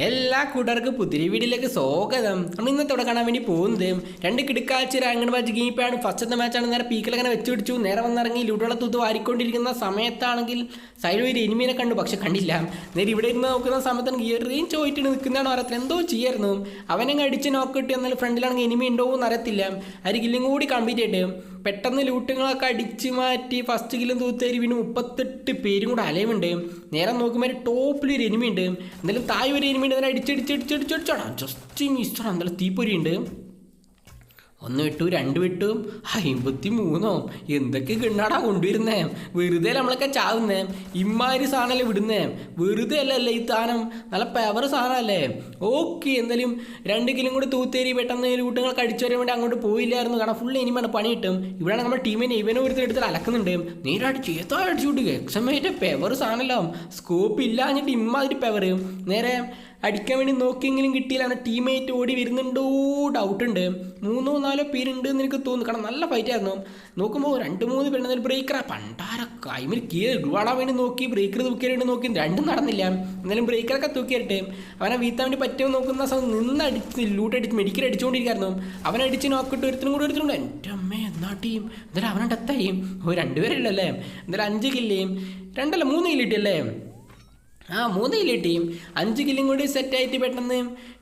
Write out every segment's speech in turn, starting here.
എല്ലാ കൂട്ടർക്ക് പുതിരി വീടിലേക്ക് സ്വാഗതം. നമ്മൾ ഇന്നത്തെ ഇവിടെ കാണാൻ വേണ്ടി പോകുന്നത് രണ്ട് കിടക്കാഴ്ച ഒരു അംഗൻവാടി ഗീപ്പാണ് ഫസ്റ്റത്തെ മാച്ചാണ് നേരെ പീക്കിലങ്ങനെ വെച്ച് പിടിച്ചു. നേരെ വന്നിറങ്ങി ലൂട്ടുകളെ തൂത്ത് വാരിക്കൊണ്ടിരിക്കുന്ന സമയത്താണെങ്കിൽ സൈഡിൽ ഒരു എനിമീനെ കണ്ടു. പക്ഷെ കണ്ടില്ല. നേരെ ഇവിടെ ഇരുന്ന് നോക്കുന്ന സമയത്താണ് ഈ ചോദിച്ചിട്ട് നിൽക്കുന്നതാണ് അറിയത്തില്ല എന്തോ ചെയ്യായിരുന്നു. അവനെ അടിച്ച് നോക്കിട്ട് എന്നാൽ ഫ്രണ്ടിലാണെങ്കിൽ എനിമി ഉണ്ടോ എന്ന് അറിയത്തില്ല. അത് കില്ലും കൂടി കംപ്ലീറ്റ് ആയിട്ട് പെട്ടെന്ന് ലൂട്ടുകളൊക്കെ അടിച്ച് മാറ്റി ഫസ്റ്റ് കില്ലും തൂത്തേരി പിന്നെ മുപ്പത്തെട്ട് പേരും കൂടെ അലയുണ്ട് നേരെ നോക്കുമ്പോൾ ടോപ്പിൽ ഒരു എനിമി ഉണ്ട്. എന്തായാലും താഴെ ഒരു എനിമി ഉണ്ട്. അതിനെ അടിച്ചടിച്ചടിച്ചടിച്ചടിച്ചോടാ ജസ്റ്റ് മിസ്റ്റർ എന്തായാലും തീപ്പൊരി ഉണ്ട്. ഒന്ന് വിട്ടു രണ്ട് വിട്ടു. അമ്പത്തി മൂന്നോ എന്തൊക്കെ കിണ്ണാടാ കൊണ്ടുവരുന്നേ? വെറുതെ നമ്മളൊക്കെ ചാവുന്നേ? ഇമ്മാതിരി സാധനമല്ലേ വിടുന്നേ? വെറുതെ അല്ലല്ലേ ഈ സാധനം? നല്ല പവർ സാധനമല്ലേ ഓക്കെ എന്തായാലും രണ്ട് കിലും കൂടി തൂത്തേരി പെട്ടെന്ന് കൂട്ടങ്ങൾ കഴിച്ചു വരാൻ വേണ്ടി അങ്ങോട്ട് പോയില്ലായിരുന്നു. കാരണം ഫുൾ ഇനിമാണ് പണി കിട്ടും. ഇവിടെ നമ്മുടെ ടീമിനെ ഇവനെ ഒരു എടുത്തിട്ട് അലക്കുന്നുണ്ട്. നേരായിട്ട് ചേത്തോ അടിച്ചു വിട്ടു എക്സമേറ്റ് പെവർ സാധനമല്ലോ സ്കോപ്പ് ഇല്ലാഞ്ഞിട്ട് ഇമ്മാതിരി പെവർ. നേരെ അടിക്കാൻ വേണ്ടി നോക്കിയെങ്കിലും കിട്ടിയില്ല. അവന്റെ ടീമേറ്റ് ഓടി വരുന്നുണ്ടോ? ഡൗട്ട് ഉണ്ട്. മൂന്നോ നാലോ പേരുണ്ട് എന്ന് എനിക്ക് തോന്നുന്നു. കാരണം നല്ല ഫൈറ്റ് ആയിരുന്നു. നോക്കുമ്പോൾ രണ്ട് മൂന്ന് പേരുണ്ട് ബ്രേക്കറാ പണ്ടാര കൈമിൽ കീഴ് ഒരുപാടാൻ വേണ്ടി നോക്കി ബ്രേക്കർ തൂക്കിയാൻ വേണ്ടി നോക്കി. രണ്ടും നടന്നില്ല. എന്നാലും ബ്രേക്കറൊക്കെ തൂക്കിയിട്ട് അവനെ വീത്താൻ വേണ്ടി പറ്റുമെന്ന് നോക്കുന്ന സമയം നിന്ന് അടിച്ച് ലൂട്ട് അടിച്ച് മെഡിക്കൽ അടിച്ചുകൊണ്ടിരിക്കുന്നു അവനടിച്ച് നോക്കിട്ട് ഒരുത്തിനും കൂടെ ഒരുത്തിനുണ്ട്. എന്റെ അമ്മേ എന്നാ ടീം എന്തായാലും അവനെ ഡെത്തായി ഓ രണ്ടുപേരല്ലേ എന്തായാലും അഞ്ച് കില്ലേയും രണ്ടല്ല മൂന്ന് കില്ലിട്ടല്ലേ ആ മൂന്ന് കിലി ടീം അഞ്ച് കില്ലും കൂടി സെറ്റായിട്ട് പെട്ടെന്ന്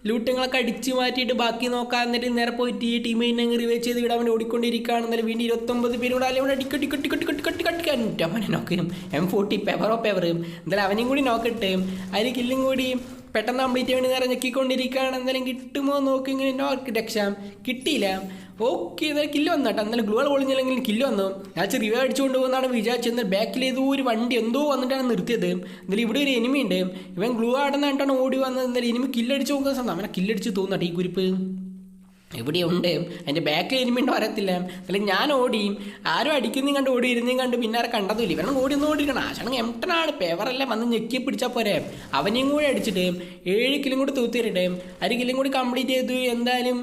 ലൂട്ടങ്ങളൊക്കെ അടിച്ചു മാറ്റിയിട്ട് ബാക്കി നോക്കാൻ എന്നിട്ട് നേരെ പോയിട്ട് ഈ ടീമിനെ റിവേച്ച് ചെയ്ത് വിടാൻ വേണ്ടി ഓടിക്കൊണ്ടിരിക്കുകയാണ്. എന്നാലും വീണ്ടും ഇരുപത്തൊമ്പത് പേര് കൂടെ അല്ലെങ്കിൽ അടിക്കട്ടി കട്ടി കട്ടി കട്ടി കട്ടി കട്ടിക്കാൻ അവനെ നോക്കും എം ഫോർട്ടി പെവറോ പെവറും എന്തായാലും അവനെയും കൂടി നോക്കട്ടെ അതിൽ കില്ലും കൂടി പെട്ടെന്ന് കംപ്ലീറ്റ് വേണ്ടി നേരെ ഞെക്കിക്കൊണ്ടിരിക്കുകയാണ്. എന്തായാലും കിട്ടുമോ നോക്കി ഇങ്ങനെ നോക്ക് രക്ഷാം കിട്ടിയില്ല. ഓക്കെ എന്നാലും കില്ല് വന്നു കേട്ടോ. എന്നാലും ഗ്ലൂകൾ പൊളിഞ്ഞില്ലെങ്കിൽ കില്ല് വന്നു. ഞാൻ ചെറിയ അടിച്ചുകൊണ്ട് പോകുന്നതാണ് വിചാരിച്ചത്. എന്നാൽ ബാക്കിൽ ഏതോ ഒരു വണ്ടി എന്തോ വന്നിട്ടാണ് നിർത്തിയത്. എന്നാലും ഇവിടെ ഒരു എനിമി ഉണ്ട്. ഇവൻ ഗ്ലൂ ആടുന്നിട്ടാണ് ഓടി വന്നത്. എന്തായാലും എനിമി കില്ലടിച്ച് നോക്കുന്ന സമയം. അവനെ കില്ലടിച്ച് തോന്നട്ടെ ഈ കുരിപ്പ്. എവിടെയുണ്ട്? അതിന്റെ ബാക്കിൽ എനിമിണ്ട് വരത്തില്ല. അല്ലെങ്കിൽ ഞാൻ ഓടി ആരും അടിക്കുന്നതും കണ്ട് ഓടി ഇരുന്നേം കണ്ട് പിന്നെ ആരെ കണ്ടതുമില്ല. ഇവനും ഓടി ഒന്ന് ഓടിക്കണം ആശാണെങ്കിൽ എംട്ടനാണ് പേവറെല്ലാം വന്ന് ഞെക്കി പിടിച്ചാൽ പോരെ. അവനെയും കൂടി അടിച്ചിട്ട് ഏഴ് കിലും കൂടി തൂത്തിരട്ടെ അര കിലും കൂടി കംപ്ലീറ്റ് ചെയ്തു. എന്തായാലും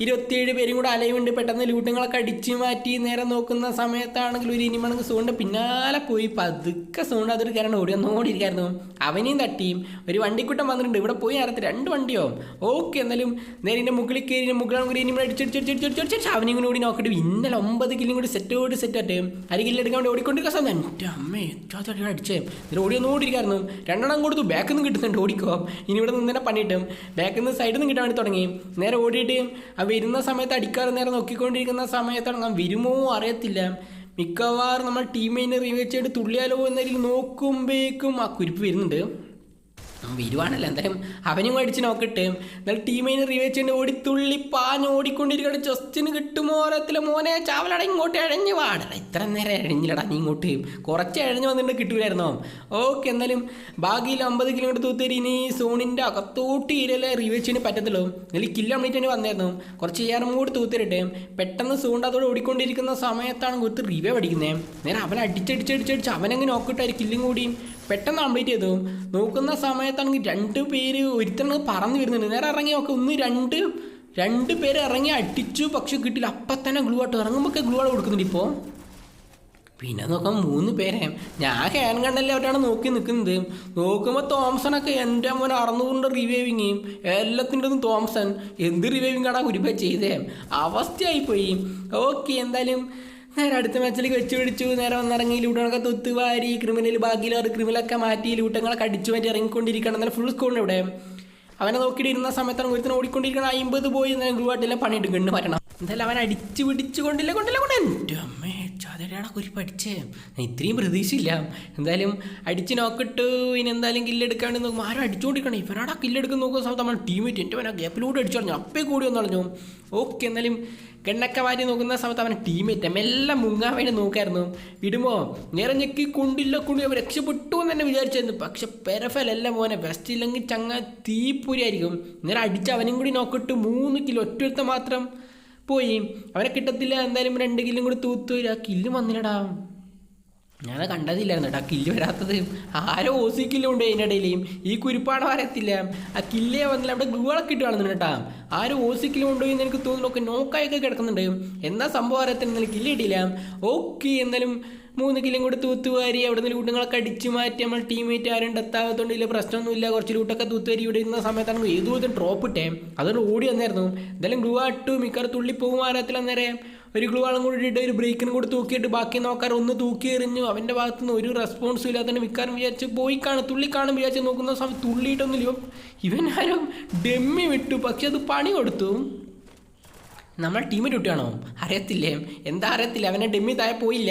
ഇരുപത്തിയേഴ് പേരും കൂടെ അലയുണ്ട്. പെട്ടെന്ന് ലൂട്ടുകളൊക്കെ അടിച്ചു മാറ്റി നേരെ നോക്കുന്ന സമയത്താണെങ്കിൽ ഒരു ഇനിമണക്ക് സൂണ്ട്. പിന്നാലെ പോയി പതുക്കെ സൂണ്ട് അതൊരു കാരണം ഓടി ഒന്നും ഇരിക്കായിരുന്നു അവനെയും തട്ടിയും. ഒരു വണ്ടിക്കൂട്ടം വന്നിട്ടുണ്ട്. ഇവിടെ പോയി നേരത്തെ രണ്ട് വണ്ടിയോ? ഓക്കെ എന്നാലും നേരെ ഇതിന്റെ മുകളിൽ കയറി മുകളിലും കൂടി ഇനിമ അടിച്ചടിച്ചടിച്ചടിച്ചടിച്ച് അവനെയും കൂടി ഓടി നോക്കിയിട്ട് ഇന്നലെ ഒമ്പത് കില്ലും കൂടി സെറ്റോട് സെറ്റ് ആട്ടെ അര കില്ല് എടുക്കാൻ വേണ്ടി ഓടിക്കൊണ്ടിരിക്കുന്ന സമയം എന്റെ അമ്മേ ഏറ്റവും അടിച്ചേ. ഇതിൽ ഓടി ഒന്നും ഓടിയിരിക്കായിരുന്നു രണ്ടെണ്ണം കൊടുത്തു. ബാക്കിൽ നിന്ന് കിട്ടുന്നുണ്ട്. ഓടിക്കോ. ഇനി ഇവിടെ നിന്ന് തന്നെ പണിയിട്ടും. ബാക്കിൽ നിന്ന് സൈഡിൽ നിന്ന് കിട്ടാൻ വേണ്ടി തുടങ്ങി. നേരെ ഓടിയിട്ട് വരുന്ന സമയത്ത് അടിക്കാറ് നേരെ നോക്കിക്കൊണ്ടിരിക്കുന്ന സമയത്താണ്. ഞാൻ വരുമോ അറിയത്തില്ല. മിക്കവാറും നമ്മൾ ടീമിനെ റിവേച്ച് ചെയ്ത് തുള്ളിയാലോ എന്നതിൽ നോക്കുമ്പോഴേക്കും ആ കുരിപ്പ് വരുന്നുണ്ട്. വരുവാണല്ലോ എന്തായാലും അവനും അടിച്ച് നോക്കട്ടെ എന്നാൽ ടീമിനെ റിവേച്ച് ചെയ്ത് ഓടി തുള്ളി പാഞ്ഞ് ഓടിക്കൊണ്ടിരിക്കുകയാണ്. ജസ്റ്റിന് കിട്ടുമോ അറിയത്തില്ല മോനെ ചാവലട ഇങ്ങോട്ട് ഇഴഞ്ഞ് വാടാ ഇത്ര നേരം ഇഴഞ്ഞില്ലടാ നീ ഇങ്ങോട്ട്. കുറച്ച് എഴഞ്ഞ് വന്നിട്ട് കിട്ടൂലായിരുന്നോ? ഓക്കെ എന്നാലും ബാക്കിയിൽ അമ്പത് കിലോമീറ്റർ തൂത്തേരി ഇനി സോണിന്റെ അകത്തോട്ട് ഇരലെ റിവേച്ച് ചെയ്യാൻ പറ്റത്തുള്ളൂ. എന്നാലും കംപ്ലീറ്റ് തന്നെ വന്നായിരുന്നു. കുറച്ച് ചെയ്യാറും കൂടി തൂത്തിരട്ടെ പെട്ടെന്ന് സോണ്ട് അതോടെ ഓടിക്കൊണ്ടിരിക്കുന്ന സമയത്താണ് കൊടുത്ത് റിവേ പഠിക്കുന്നത് നേരെ അവൻ അടിച്ചടിച്ചടിച്ചടിച്ച് അവനങ്ങ് നോക്കിട്ടായിരിക്കും കില്ലും കൂടി. പെട്ടെന്ന് കംപ്ലീറ്റ് ചെയ്തു. നോക്കുന്ന സമയത്താണെങ്കിൽ രണ്ട് പേര് ഒരുത്തണ് പറന്ന് വരുന്നുണ്ട്. നേരെ ഇറങ്ങി നോക്കുക ഒന്ന് രണ്ട് രണ്ട് പേര് ഇറങ്ങി അടിച്ചു പക്ഷെ കിട്ടില്ല. അപ്പം തന്നെ ഗ്ലൂ ആയിട്ട് ഇറങ്ങുമ്പോൾ ഗ്ലൂ ആയിട്ട് കൊടുക്കുന്നുണ്ട് ഇപ്പോൾ പിന്നെ നോക്കാം മൂന്ന് പേരെ. ഞാൻ ഹാൻ കണ്ടല്ലേ അവരാണ് നോക്കി നിൽക്കുന്നത്. നോക്കുമ്പോൾ തോംസണൊക്കെ എന്റെ മോൻ അറുന്നൂറിന്റെ റിവൈവിങ് എല്ലാത്തിന്റെ ഒന്നും തോംസൺ എന്ത് റിവൈവിങ് ആടാ ഒരുപാട് ചെയ്തേ. അവസ്ഥയായിപ്പോയി. ഓക്കെ എന്തായാലും നേരെ അടുത്ത മാച്ചിലേക്ക് വെച്ച് പിടിച്ചു. നേരെ വന്നിറങ്ങി ലൂട്ടണൊക്കെ തൊത്ത് വാരി ക്രിമിനൽ അവർ ക്രിമിനലൊക്കെ മാറ്റി ലൂട്ടങ്ങളൊക്കെ അടിച്ചു മാറ്റി ഇറങ്ങിക്കൊണ്ടിരിക്കണം എന്നാൽ ഫുൾ സ്കോളിന് ഇവിടെ. അവനെ നോക്കിയിട്ട് ഇരുന്ന സമയത്താണ് ഓടിക്കൊണ്ടിരിക്കണം അമ്പത് പോയി എന്നാലും ഗ്രൂ ആയിട്ടില്ല പണിയിട്ട് കണ്ടു മാറ്റണം എന്തായാലും അവൻ അടിച്ചു പിടിച്ചു കൊണ്ടില്ല കൊണ്ടില്ല കൊണ്ട് എന്റെ അമ്മേ ചാതടയാടാ കുരി പഠിച്ചേ? ഞാൻ ഇത്രയും പ്രതീക്ഷയില്ല. എന്തായാലും അടിച്ച് നോക്കിട്ട് ഇനി എന്തായാലും കില്ലെടുക്കാൻ വേണ്ടി നോക്കും. ആരും അടിച്ചുകൊണ്ടിരിക്കണം ഇവരാടാ കില്ലെടുക്കുന്ന നോക്കുന്ന സമയത്ത് നമ്മൾ ടീമേറ്റ് എന്റെ അവനാ ഗ്യാപ്പിലൂടെ അടിച്ചു പറഞ്ഞു അപ്പേ കൂടി ഒന്ന് കളഞ്ഞു ഓക്കെ എന്നാലും ഗണ്ണൊക്കെ വാരി നോക്കുന്ന സമയത്ത് അവൻ ടീമേറ്റ് എല്ലാം മുങ്ങാൻ വേണ്ടി നോക്കായിരുന്നു. വിടുമോ? നേരെ കൊണ്ടില്ല കൊണ്ടു അവർ രക്ഷപ്പെട്ടു എന്ന് തന്നെ വിചാരിച്ചായിരുന്നു. പക്ഷെ പെരഫലല്ല മോനെ വെസ്റ്റ് ഇല്ലെങ്കിൽ ചങ്ങ തീപ്പുരിയായിരിക്കും. നേരെ അടിച്ച് അവനും കൂടി നോക്കിട്ട് മൂന്ന് കിലോ ഒറ്റ മാത്രം പോയി. അവനെ കിട്ടത്തില്ല എന്തായാലും രണ്ട് കില്ലും കൂടി തൂത്തു ആ കില്ലും വന്നില്ലടാ. ഞാൻ കണ്ടതില്ലായിരുന്നു കേട്ടോ ആ കില്ല് വരാത്തത് ആരോ ഓസി കില്ലുണ്ട് അതിന്റെ ഇടയിലേയും. ഈ കുരിപ്പാട വരത്തില്ല ആ കില്ലേ വന്നില്ല. അവിടെ ഗ്ലൂകളൊക്കെ ഇട്ട് കാണുന്നുണ്ട് കേട്ടോ ആരും ഓസി കില്ല് കൊണ്ടുപോയി എന്ന് എനിക്ക് തോന്നുന്നു. ഒക്കെ നോക്കായൊക്കെ കിടക്കുന്നുണ്ട്. എന്താ സംഭവം? അറിയത്തില്ല എന്നാലും കില്ല് കിട്ടിയില്ല. ഓക്കെ എന്നാലും മൂന്ന് കില്ലും കൂടി തൂത്തുവാരി അവിടെ നിന്ന് ലൂട്ടുകളൊക്കെ അടിച്ചു മാറ്റി നമ്മൾ ടീമേറ്റ് ആരും ഡെത്താകത്തോണ്ട് ഇല്ല പ്രശ്നമൊന്നുമില്ല. കുറച്ച് ലൂട്ടൊക്കെ തൂത്തുവാരി ഇവിടെ ഇരുന്ന സമയത്താണ് ഏതുപോലത്തെ ഡ്രോപ്പ് ഇട്ടേ? അതുകൊണ്ട് ഓടി വന്നായിരുന്നു. എന്തായാലും ഗ്ലൂ ആട്ടു മിക്കവാറും തുള്ളി പോകും അറിയത്തില്ല അന്നേരം. ഒരു ഗ്ലൂ വളം കൂടി ഇട്ട് ഒരു ബ്രേക്കിനും കൂടി തൂക്കിയിട്ട് ബാക്കി നോക്കാൻ ഒന്ന് തൂക്കി എറിഞ്ഞു. അവന്റെ ഭാഗത്തു നിന്ന് ഒരു റെസ്പോൺസ് ഇല്ലാത്തതിന് മിക്കാരും വിചാരിച്ച് പോയി കാണും. തുള്ളി കാണും വിചാരിച്ച് നോക്കുന്ന സമയത്ത് തുള്ളിയിട്ടൊന്നുമില്ല ഇവൻ ആരും ഡെമ്മി വിട്ടു. പക്ഷെ അത് പണി കൊടുത്തു. നമ്മൾ ടീമിൽ വിട്ടാണോ അറിയത്തില്ലേ? എന്താ അറിയത്തില്ല? അവനെ ഡെമ്മി താഴെ പോയില്ല.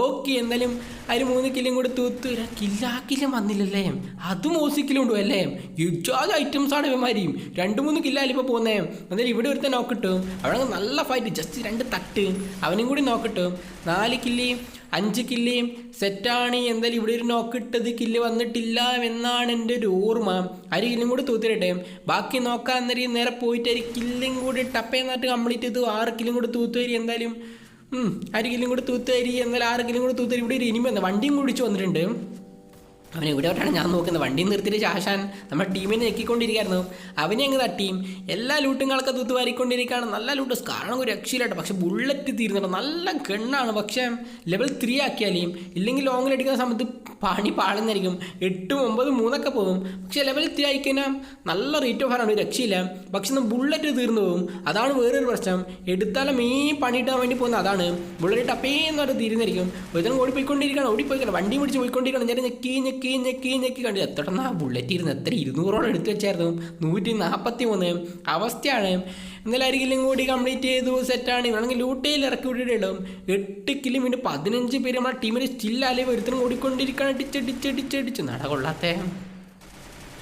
ഓക്കെ എന്തായാലും അതിൽ മൂന്ന് കില്ലും കൂടെ തൂത്ത് കില്ലാ കില്ലും വന്നില്ലല്ലേ? അതും ഓസിക്കിലും ഉണ്ടോ അല്ലേ? യുജാജ് ഐറ്റംസ് ആണ് ഇവന്മാരെയും രണ്ട് മൂന്ന് കില്ലാലും ഇപ്പോൾ പോകുന്നേ എന്തായാലും ഇവിടെ ഒരുത്തൻ നോക്കിട്ടു അവിടെ നല്ല ഫൈറ്റ് ജസ്റ്റ് രണ്ട് തട്ട്. അവനും കൂടി നോക്കിട്ടു നാല് കില്ലി അഞ്ച് കില്ലിയും സെറ്റാണ്. എന്തായാലും ഇവിടെ ഒരു നോക്ക് നോക്കിട്ടത് കില്ല് വന്നിട്ടില്ല എന്നാണ് എന്റെ ഒരു ഓർമ്മ. അരി കില്ലും കൂടി തൂത്തിരട്ടെ. ബാക്കി നോക്കാൻ നേരം നേരെ പോയിട്ട് ഒരു കില്ലും കൂടി ടപ്പേന്നായിട്ട് കംപ്ലീറ്റ് ചെയ്തു ആറ് കില്ലും കൂടി തൂത്തുവരി എന്തായാലും ഉം, അരി കില്ലും കൂടി തൂത്തുവരി എന്നാലും ആറ് കില്ലും കൂടി തൂത്തുവരി ഇവിടെ ഒരു ഇനിമ വണ്ടിയും കൂടിച്ച് വന്നിട്ടുണ്ട്. അവൻ എവിടെയോട്ടാണ് ഞാൻ നോക്കുന്നത്. വണ്ടി നിർത്തിയിട്ട് ശാശാൻ നമ്മുടെ ടീമിനെ ഞെക്കിക്കൊണ്ടിരിക്കുകയായിരുന്നു. അവനെ അങ്ങ് തട്ടിയും എല്ലാ ലൂട്ടുകളൊക്കെ കളൊക്കെ വാരിക്കൊണ്ടിരിക്കുകയാണ്. നല്ല ലൂട്ട്. കാരണം ഒരു രക്ഷയിലായിട്ട് പക്ഷേ ബുള്ളറ്റ് തീരുന്നുണ്ട്. നല്ല ഗണ്ണാണ്. പക്ഷേ ലെവൽ ത്രീ ആക്കിയാലേയും ഇല്ലെങ്കിൽ ലോങ്ങിൽ അടിക്കുന്ന സമയത്ത് പണി പാളുന്നതായിരിക്കും. എട്ടും ഒമ്പതും മൂന്നൊക്കെ പോകും. പക്ഷേ ലെവൽ ത്രീ ആയിക്കഴിഞ്ഞാൽ നല്ല റേറ്റ് ഓഫ് ആണ് രക്ഷയില്ല. പക്ഷെ ഒന്ന് ബുള്ളറ്റ് തീർന്നു പോകും. അതാണ് വേറൊരു പ്രശ്നം. എടുത്താലും മെയിൻ പണിയിട്ടാൻ വേണ്ടി പോകുന്നത് അതാണ്. ബുള്ളറ്റ് ടപ്പേന്ന് പറഞ്ഞ് തീരുന്നതായിരിക്കും ഒരുത്തരം ഓടിപ്പോയിക്കൊണ്ടിരിക്കണം ഓടിപ്പോയിക്കണം വണ്ടി പിടിച്ച് പോയിക്കൊണ്ടിരിക്കണം ഞാൻ ഞെക്കി ഞെക്കി. ഞെക്കി ഞെക്കി ഞെക്കി കണ്ടു. എത്രണ്ണ ബുള്ളറ്റ് ഇരുന്ന് എത്ര ഇരുന്നൂറോളം എടുത്തു വെച്ചായിരുന്നു. നൂറ്റി നാൽപ്പത്തി മൂന്ന് അവസ്ഥയാണ് എന്നാലും കൂടി കംപ്ലീറ്റ് ചെയ്തു സെറ്റാണ് ഇവണെങ്കിൽ ലൂട്ടയിൽ ഇറക്കി വിട്ടിട്ടുണ്ടാവും എട്ട് കിലോമീറ്റർ പതിനഞ്ച് പേര് നമ്മുടെ ടീമിൽ സ്റ്റില്ലാലേ ഒരുത്തരും ഓടിക്കൊണ്ടിരിക്കണം അടിച്ചടിച്ചടിച്ചടിച്ച് നട കൊള്ളാത്തേ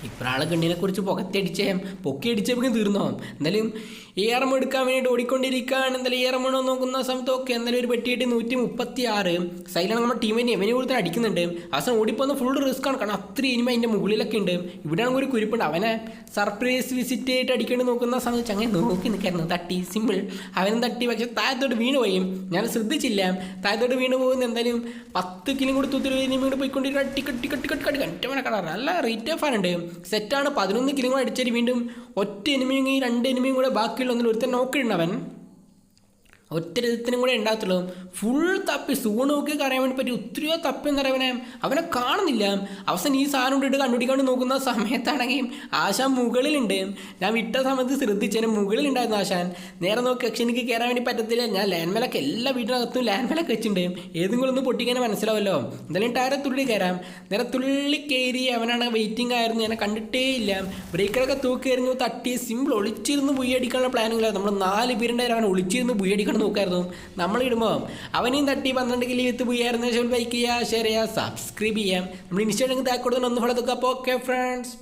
ഇപ്രാളെ കണ്ണിനെ കുറിച്ച് പുകത്തടിച്ചേം പൊക്കി അടിച്ചപ്പോൾ തീർന്നോ എന്തായാലും ഏറം എടുക്കാൻ വേണ്ടി ഓടിക്കൊണ്ടിരിക്കുകയാണ്. എന്തായാലും ഏറമണോ നോക്കുന്ന സമയത്ത് ഓക്കെ എന്തായാലും ഒരു പെട്ടിയിട്ട് നൂറ്റി മുപ്പത്തി ആറ് സൈലാണ് നമ്മുടെ ടീമിനെ എവനെ കൊടുത്താൽ അടിക്കുന്നുണ്ട്. അവസാനം ഓടിപ്പോകുന്ന ഫുൾ റിസ്ക് ആണ്. കാരണം അത്ര ഇനിമ അതിന്റെ മുകളിലൊക്കെ ഉണ്ട്. ഇവിടെയാണെങ്കിൽ ഒരു കുരിപ്പുണ്ട്. അവനെ സർപ്രൈസ് വിസിറ്റ് ചെയ്തിട്ട് അടിക്കേണ്ടി നോക്കുന്ന സമയത്ത് അങ്ങനെ നോക്കി നിൽക്കായിരുന്നു. തട്ടി സിമ്പിൾ അവനും തട്ടി പക്ഷെ താഴത്തോട്ട് വീണ് പോയി. ഞാൻ ശ്രദ്ധിച്ചില്ല. താഴത്തോട്ട് വീണ് പോകുന്ന എന്തായാലും പത്ത് കിലും കൂടി തൂത്തി ഇനിമ കൂടി പോയിക്കൊണ്ടിരിക്കുക ടിക്കറ്റ് ടിക്കറ്റ് ടിക്കറ്റ് കട്ടി കണ്ടവനെ കളർ നല്ല റേറ്റ് ഓഫ് ആണ് സെറ്റാണ് പതിനൊന്ന് കിലും കൂടെ അടിച്ചാൽ വീണ്ടും ഒറ്റ എനിമിയും ഈ രണ്ട് എനിമിയും കൂടെ ബാക്കിയുള്ള ഒന്നിൽ ഒരുത്തൻ നോക്കിയിട്ടുണ്ട് അവൻ ഒറ്റ ഇതിനും കൂടെ ഉണ്ടാകത്തുള്ളൂ. ഫുൾ തപ്പി സൂണ് നോക്കി കറിയാൻ വേണ്ടി പറ്റി ഒത്തിരിയോ തപ്പി എന്ന് അവനെ കാണുന്നില്ല. അവസാനം ഈ സാധനം ഇട്ടിട്ട് കണ്ടുപിടിക്കാണ്ട് നോക്കുന്ന സമയത്താണെങ്കിൽ ആശാൻ മുകളിലുണ്ട്. ഞാൻ വിട്ട സമയത്ത് ശ്രദ്ധിച്ചതിന് മുകളിലുണ്ടായിരുന്നു ആശാൻ. നേരെ നോക്കി പക്ഷെ എനിക്ക് കയറാൻ വേണ്ടി പറ്റത്തില്ല. ഞാൻ ലാൻഡ് എല്ലാ വീടിനകത്തും ലാൻഡ് വെച്ചിട്ടുണ്ട്. ഏതെങ്കിലും ഒന്ന് പൊട്ടിക്കാൻ മനസ്സിലാവല്ലോ. എന്തായാലും ടയറെ തുള്ളി കയറാം. നേരെ തുള്ളി കയറി അവനാണ് വെയിറ്റിംഗ് ആയിരുന്നു. എന്നെ കണ്ടിട്ടേ ഇല്ല. ബ്രേക്കറൊക്കെ തൂക്കി എറിഞ്ഞു തട്ടി സിമ്പിൾ ഒളിച്ചിരുന്ന് പുയ്യടിക്കാനുള്ള പ്ലാനിങ്ങിലായിരുന്നു നമ്മൾ നാല് പേരുണ്ടായിരുന്നു അവൻ ഒളിച്ചിരുന്ന് ബുയി അടിക്കണം നോക്കായിരുന്നു. നമ്മളിടുമ്പോൾ അവനെയും തട്ടി പന്ത്രണ്ട് കിലോ വിത്ത് ബുയായിരുന്നു ലൈക്ക് ചെയ്യുക ഷെയർ ചെയ്യുക സബ്സ്ക്രൈബ് ചെയ്യാം നമ്മൾ ഇൻസ്റ്റാഗ്രാമിൽ താക്കോടുന്ന ഒന്ന് ഫോളോ നോക്കുക അപ്പോൾ ഓക്കെ ഫ്രണ്ട്സ്